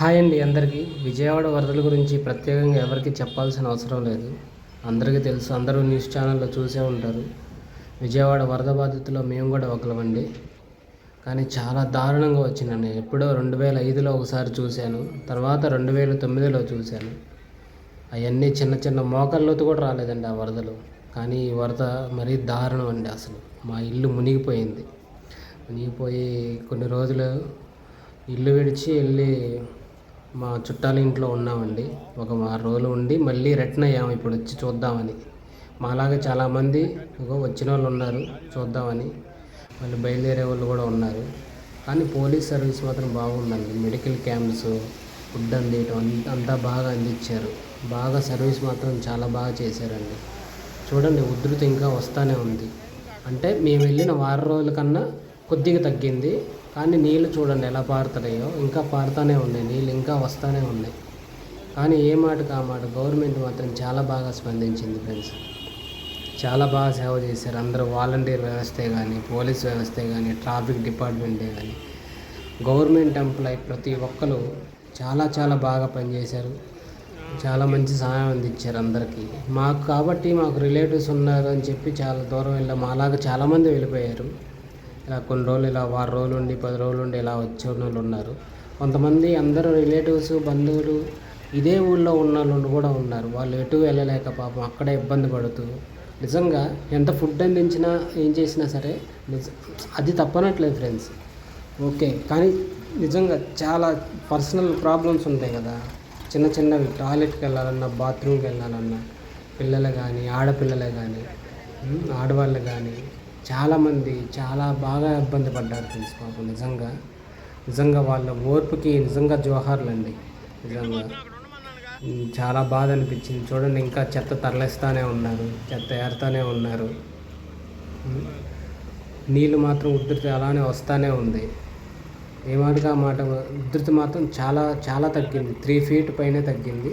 Hi అండి అందరికీ. విజయవాడ వరదల గురించి ప్రత్యేకంగా ఎవరికి చెప్పాల్సిన అవసరం లేదు. అందరికీ తెలుసు అందరూ న్యూస్ ఛానల్లో చూసే ఉంటారు. విజయవాడ వరద బాధితుల్లో మేము కూడా ఒకలమండి కానీ చాలా దారుణంగా వచ్చిందండి. ఎప్పుడో రెండు వేల ఐదులో ఒకసారి చూశాను. తర్వాత రెండు వేల తొమ్మిదిలో చూశాను. అవన్నీ చిన్న చిన్న మోకాళ్ళలోతు కూడా రాలేదండి ఆ వరదలు. కానీ ఈ వరద మరీ దారుణం అండి అసలు. మా ఇల్లు మునిగిపోయింది. మునిగిపోయి కొన్ని రోజులు ఇల్లు విడిచి వెళ్ళి మా చుట్టాల ఇంట్లో ఉన్నామండి. ఒక వారం రోజులు ఉండి మళ్ళీ రిటర్న్ అయ్యాము ఇప్పుడు వచ్చి చూద్దామని. మాలాగా చాలామంది వచ్చిన వాళ్ళు ఉన్నారు చూద్దామని. మళ్ళీ బయలుదేరే వాళ్ళు కూడా ఉన్నారు. కానీ పోలీస్ సర్వీస్ మాత్రం బాగుందండి. మెడికల్ క్యాంప్స్ ఫుడ్ అందియటం అంతా బాగా అందించారు. బాగా సర్వీస్ మాత్రం చాలా బాగా చేశారండి. చూడండి ఉధృతి ఇంకా వస్తూనే ఉంది. అంటే మేము వెళ్ళిన వారం రోజుల కన్నా కొద్దిగా తగ్గింది. కానీ నీళ్ళు చూడండి ఎలా పారుతున్నాయో. ఇంకా పారుతూనే ఉన్నాయి. నీళ్ళు ఇంకా వస్తూనే ఉన్నాయి. కానీ ఏ మాటకు ఆ మాట? గవర్నమెంట్ మాత్రం చాలా బాగా స్పందించింది ఫ్రెండ్స్. చాలా బాగా సేవ చేశారు. అందరూ వాలంటీర్ వ్యవస్థే కానీ పోలీస్ వ్యవస్థే కానీ ట్రాఫిక్ డిపార్ట్మెంటే కానీ గవర్నమెంట్ ఎంప్లాయీ ప్రతి ఒక్కరు చాలా చాలా బాగా పనిచేశారు. చాలా మంచి సహాయం అందించారు అందరికీ. మాకు కాబట్టి మాకు రిలేటివ్స్ ఉన్నారు అని చెప్పి చాలా దూరం వెళ్ళాం. మాలాగా చాలామంది వెళ్ళిపోయారు. ఇలా కొన్ని రోజులు ఇలా వారం రోజులు ఉండి పది రోజులు ఉండి ఇలా వచ్చే వాళ్ళు ఉన్నారు. కొంతమంది అందరూ రిలేటివ్స్ బంధువులు ఇదే ఊళ్ళో ఉన్న వాళ్ళు కూడా ఉన్నారు. వాళ్ళు ఎటు వెళ్ళలేక పాపం అక్కడే ఇబ్బంది పడుతూ నిజంగా ఎంత ఫుడ్ అందించినా ఏం చేసినా సరే నిజ అది తప్పనట్లేదు ఫ్రెండ్స్. ఓకే కానీ నిజంగా చాలా పర్సనల్ ప్రాబ్లమ్స్ ఉంటాయి కదా. చిన్న చిన్నవి టాయిలెట్కి వెళ్ళాలన్నా బాత్రూమ్కి వెళ్ళాలన్నా పిల్లలు కానీ ఆడపిల్లలే కానీ ఆడవాళ్ళు కానీ చాలామంది చాలా బాగా ఇబ్బంది పడ్డారు తెలుసు పాపం. నిజంగా నిజంగా వాళ్ళ ఓర్పుకి నిజంగా జోహార్లండి. నిజంగా. చాలా బాధ అనిపించింది. చూడండి ఇంకా చెత్త తరలిస్తూనే ఉన్నారు. చెత్త ఏరుతూనే ఉన్నారు. నీళ్ళు మాత్రం ఉధృతి అలానే వస్తూనే ఉంది. ఏ మాటగా మాట ఉధృతి మాత్రం చాలా చాలా తగ్గింది. త్రీ ఫీట్ పైనే తగ్గింది.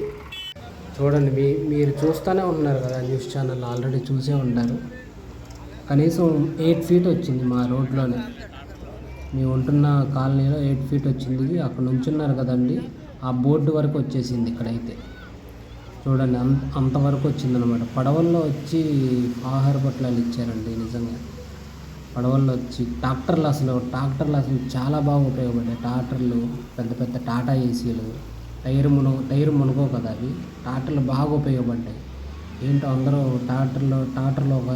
చూడండి మీ మీరు చూస్తూనే ఉన్నారు కదా న్యూస్ ఛానల్ ఆల్రెడీ చూసే ఉంటారు. కనీసం ఎయిట్ ఫీట్ వచ్చింది మా రోడ్లోనే. మేము ఉంటున్న కాలనీలో ఎయిట్ ఫీట్ వచ్చింది. అక్కడ నుంచున్నారు కదండి. ఆ బోర్డు వరకు వచ్చేసింది ఇక్కడైతే. చూడండి అంత అంతవరకు వచ్చిందనమాట పడవల్లో వచ్చి ఆహార పొట్లాలు ఇచ్చారండి నిజంగా. పడవల్లో వచ్చి ట్రాక్టర్లు అసలు ట్రాక్టర్లు అసలు చాలా బాగా ఉపయోగపడ్డాయి. ట్రాక్టర్లు పెద్ద పెద్ద టాటా ఏసీలు టైర్ మును టైర్ మునుగో కదా అవి. ట్రాక్టర్లు బాగా ఉపయోగపడ్డాయి. ఏంటో అందరూ ట్రాక్టర్లు ట్రాక్టర్లు ఒక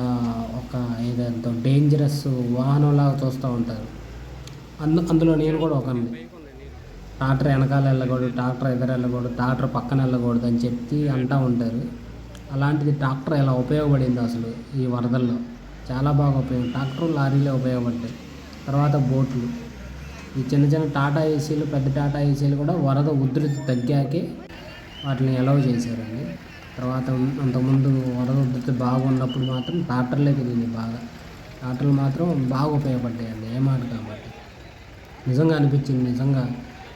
ఒక ఏదంతో డేంజరస్ వాహనంలాగా చూస్తూ ఉంటారు. అందు అందులో నేను కూడా ఒక ట్రాక్టర్ వెనకాల వెళ్ళకూడదు ట్రాక్టర్ ఎదురు వెళ్ళకూడదు ట్రాక్టర్ పక్కన వెళ్ళకూడదు అని చెప్పి అంటూ ఉంటారు. అలాంటిది ట్రాక్టర్ ఎలా ఉపయోగపడింది అసలు ఈ వరదల్లో. చాలా బాగా ఉపయోగం ట్రాక్టర్ లారీలే ఉపయోగపడ్డాయి. తర్వాత బోట్లు. ఈ చిన్న చిన్న టాటా ఏసీలు పెద్ద టాటా ఏసీలు కూడా వరద ఉధృతి తగ్గాకే వాటిని ఎలవ్ చేశారండి. తర్వాత అంతకుముందు వరద ఉధృతి బాగున్నప్పుడు మాత్రం ట్రాక్టర్లే తిరిగింది బాగా. ట్రాక్టర్లు మాత్రం బాగా ఉపయోగపడ్డాయండి ఏ మాట కాబట్టి. నిజంగా అనిపించింది నిజంగా.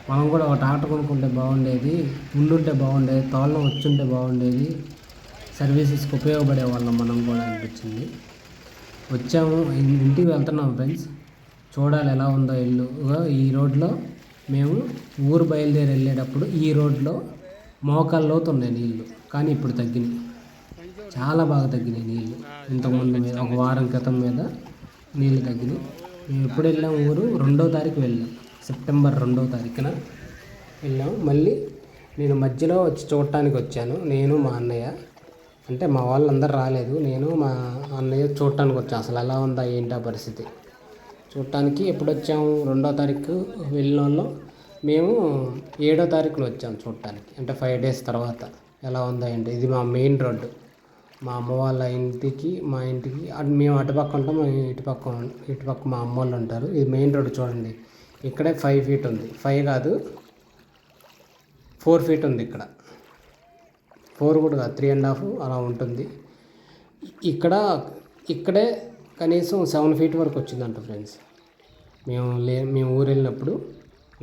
మనం కూడా ఒక ట్రాక్టర్ కొనుక్కుంటే బాగుండేది ఉండుంటే బాగుండేది తోళ్ళం వచ్చుంటే బాగుండేది సర్వీసెస్కి ఉపయోగపడే వాళ్ళం మనం కూడా అనిపించింది. వచ్చాము ఇంటికి వెళ్తున్నాం ఫ్రెండ్స్. చూడాలి ఎలా ఉందో ఇల్లు ఈ రోడ్లో మేము ఊరు బయలుదేరి వెళ్ళేటప్పుడు ఈ రోడ్లో మోకాళ్ళ లోతు ఉన్నాయి నీళ్ళు కానీ ఇప్పుడు తగ్గినాయి. చాలా బాగా తగ్గినాయి నీళ్ళు ఇంతకుముందు మీద ఒక వారం క్రితం మీద నీళ్ళు తగ్గినాయి. మేము ఎప్పుడు వెళ్ళాం ఊరు? రెండో తారీఖు వెళ్ళాం. సెప్టెంబర్ రెండో తారీఖున వెళ్ళాం. మళ్ళీ నేను మధ్యలో వచ్చి చూడటానికి వచ్చాను. నేను మా అన్నయ్య. అంటే మా వాళ్ళందరూ రాలేదు. నేను మా అన్నయ్య చూడటానికి వచ్చాను అసలు ఎలా ఉందా ఏంటా పరిస్థితి? చూడటానికి ఎప్పుడు వచ్చాము? రెండో తారీఖు వెళ్ళిన వాళ్ళం. మేము ఏడో తారీఖున వచ్చాము చూడటానికి. అంటే ఫైవ్ డేస్ తర్వాత. ఎలా ఉందా ఏంటి ఇది మా మెయిన్ రోడ్డు మా అమ్మ వాళ్ళ ఇంటికి మా ఇంటికి అటు మేము అటుపక్క ఉంటాం ఇటుపక్క ఇటుపక్క మా అమ్మ వాళ్ళు ఉంటారు. ఇది మెయిన్ రోడ్డు చూడండి. ఇక్కడే ఫైవ్ ఫీట్ ఉంది. ఫైవ్ కాదు ఫోర్ ఫీట్ ఉంది ఇక్కడ. ఫోర్ కూడా కాదు త్రీ అండ్ హాఫ్ అలా ఉంటుంది. ఇక్కడ ఇక్కడే కనీసం సెవెన్ ఫీట్ వరకు వచ్చిందంట ఫ్రెండ్స్ మేము లే మేము ఊరు వెళ్ళినప్పుడు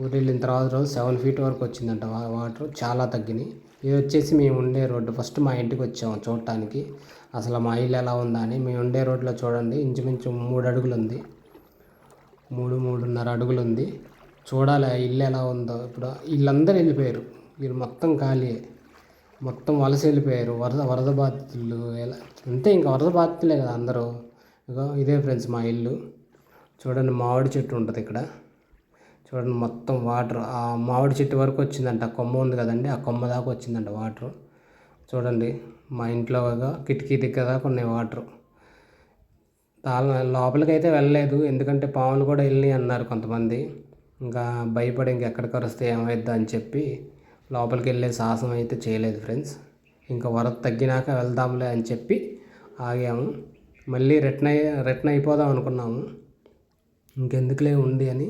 ఊరు వెళ్ళిన తర్వాత రోజు సెవెన్ ఫీట్ వరకు వచ్చిందంట వాటర్. చాలా తగ్గినాయి. ఇది వచ్చేసి మేము ఉండే రోడ్డు. ఫస్ట్ మా ఇంటికి వచ్చాము చూడటానికి. అసలు మా ఇల్లు ఎలా ఉందా అని. మేము ఉండే రోడ్లో చూడండి. ఇంచుమించు మూడు అడుగులు ఉంది. మూడు మూడున్నర అడుగులు ఉంది. చూడాలి ఆ ఇల్లు ఎలా ఉందో. ఇప్పుడు వీళ్ళందరూ వెళ్ళిపోయారు. వీళ్ళు మొత్తం ఖాళీ మొత్తం వలస వెళ్ళిపోయారు. వరద వరద బాధితులు ఎలా అంతే ఇంకా వరద బాధితులే కదా అందరూ. ఇగో ఇదే ఫ్రెండ్స్ మా ఇల్లు. చూడండి మామిడి చెట్టు ఉంటుంది ఇక్కడ. చూడండి మొత్తం వాటర్. ఆ మామిడి చెట్టు వరకు వచ్చిందంట. ఆ కొమ్మ ఉంది కదండి ఆ కొమ్మ దాకా వచ్చిందంట వాటర్. చూడండి మా ఇంట్లో కిటికీ దగ్గర దాకా ఉన్నాయి వాటర్. లోపలికి అయితే వెళ్ళలేదు. ఎందుకంటే పాములు కూడా వెళ్ళి అన్నారు కొంతమంది. ఇంకా భయపడి ఇంకెక్కడికి వస్తే ఏమైద్దా అని చెప్పి లోపలికి వెళ్ళే సాహసం అయితే చేయలేదు ఫ్రెండ్స్. ఇంకా వరద తగ్గినాక వెళ్దాంలే అని చెప్పి ఆగాము. మళ్ళీ రిటర్న్ అయ్యి రిటర్న్ అయిపోదాం అనుకున్నాము. ఇంకెందుకులే ఉండి అని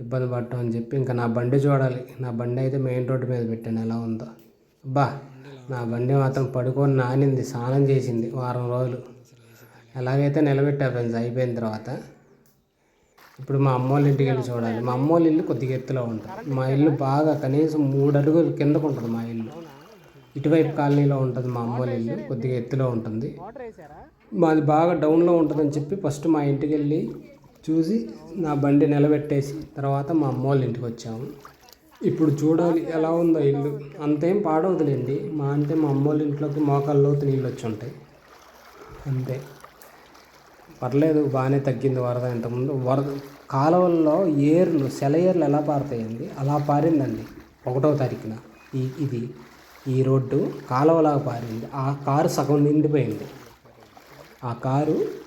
ఇబ్బంది పడటం అని చెప్పి ఇంకా నా బండి చూడాలి. నా బండి అయితే మెయిన్ రోడ్డు మీద పెట్టాను. ఎలా ఉందో. అబ్బా నా బండి మాత్రం పడుకొని నానింది స్నానం చేసింది వారం రోజులు. ఎలాగైతే నిలబెట్టా ఫ్రెండ్స్ అయిపోయిన తర్వాత ఇప్పుడు మా అమ్మ వాళ్ళ ఇంటికి వెళ్ళి చూడాలి. మా అమ్మ వాళ్ళ ఇల్లు కొద్దిగా ఎత్తులో ఉంటుంది. మా ఇల్లు బాగా కనీసం మూడు అడుగులు కిందకు ఉంటుంది మా ఇల్లు. ఇటువైపు కాలనీలో ఉంటుంది మా అమ్మ వాళ్ళ ఇల్లు కొద్దిగా ఎత్తులో ఉంటుంది. మాది బాగా డౌన్లో ఉంటుందని చెప్పి ఫస్ట్ మా ఇంటికి వెళ్ళి చూసి నా బండి నిలబెట్టేసి తర్వాత మా అమ్మ వాళ్ళ ఇంటికి వచ్చాము. ఇప్పుడు చూడాలి ఎలా ఉందో ఇల్లు. అంతేం పాడవదులేండి. మా అంటే మా అమ్మ వాళ్ళ ఇంట్లోకి మోకాళ్ళలోతు నీళ్ళు వచ్చి ఉంటాయి. అంతే. పర్లేదు బాగానే తగ్గింది వరద ఇంతకుముందు. వరద కాలువల్లో ఏర్లు సెలయేర్లు ఎలా పారుతాయండి? అలా పారిందండి. ఒకటో తారీఖున. ఈ ఇది ఈ రోడ్డు కాలువలాగా పారింది. ఆ కారు సగం నిండిపోయింది. ఆ కారు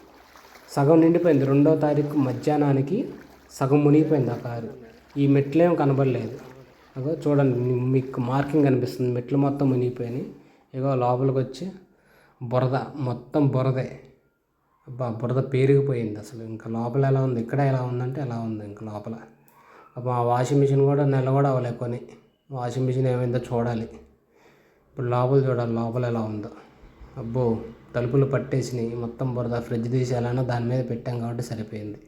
సగం నిండిపోయింది. రెండో తారీఖు మధ్యాహ్నానికి సగం మునిగిపోయింది ఆ కారు. ఈ మెట్లేం కనబడలేదు. అగో చూడండి మీకు మార్కింగ్ కనిపిస్తుంది. మెట్లు మొత్తం మునిగిపోయినాయి. ఇగో లోపలికి వచ్చి బురద మొత్తం బురదే. అబ్బా బురద పేరుకుపోయింది అసలు. ఇంకా లోపల ఎలా ఉంది? ఇక్కడ ఎలా ఉందంటే ఎలా ఉంది ఇంకా లోపల. అబ్బా ఆ వాషింగ్ మిషన్ కూడా నెల కూడా అవ్వలే కొని. వాషింగ్ మిషన్ ఏమైందో చూడాలి. ఇప్పుడు లోపల చూడాలి లోపల ఎలా ఉందో. అబ్బో తలుపులు పట్టేసినాయి. మొత్తం బురద ఫ్రిడ్జ్ తీసేయాలన్నా దాని మీద పెట్టాం కాబట్టి సరిపోయింది.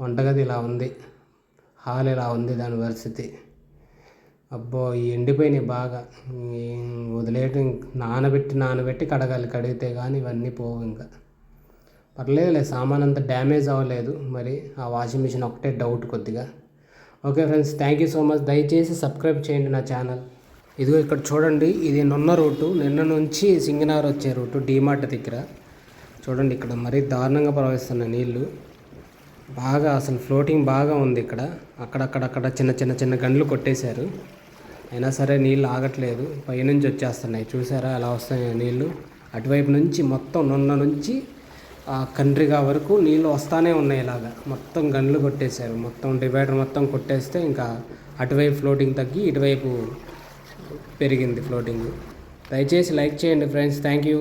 వంటగది ఇలా ఉంది. హాల్ ఇలా ఉంది దాని పరిస్థితి. అబ్బో ఈ ఎండిపోయినాయి బాగా. వదిలేయటం నానబెట్టి నానబెట్టి కడగాలి. కడిగితే కానీ ఇవన్నీ పోవు ఇంకా. పర్లేదులే సామాన్ అంతా డ్యామేజ్ అవ్వలేదు. మరి ఆ వాషింగ్ మిషన్ ఒకటే డౌట్ కొద్దిగా. Okay friends thank you so much. దయచేసి సబ్స్క్రైబ్ చేయండి నా ఛానల్. ఇదిగో ఇక్కడ చూడండి ఇది నున్న రూటు. నిన్న నుంచి సింగనార్ వచ్చే రూటు డీమార్ట్ దగ్గర. చూడండి ఇక్కడ మరీ దారుణంగా ప్రవహిస్తున్నాయి నీళ్ళు బాగా అసలు ఫ్లోటింగ్ బాగా ఉంది ఇక్కడ. అక్కడక్కడక్కడ చిన్న చిన్న చిన్న గండ్లు కొట్టేశారు. అయినా సరే నీళ్ళు ఆగట్లేదు. పైనుంచి వచ్చేస్తున్నాయి. చూసారా ఎలా వస్తున్నాయి నీళ్ళు అటువైపు నుంచి మొత్తం నున్న నుంచి కండ్రిగా వరకు నీళ్ళు వస్తానే ఉన్నాయి ఇలాగా. మొత్తం గన్లు కొట్టేశారు. మొత్తం డివైడర్ మొత్తం కొట్టేస్తే ఇంకా అటువైపు ఫ్లోటింగ్ తగ్గి ఇటువైపు పెరిగింది ఫ్లోటింగ్ దయచేసి లైక్ చేయండి ఫ్రెండ్స్ థ్యాంక్ యూ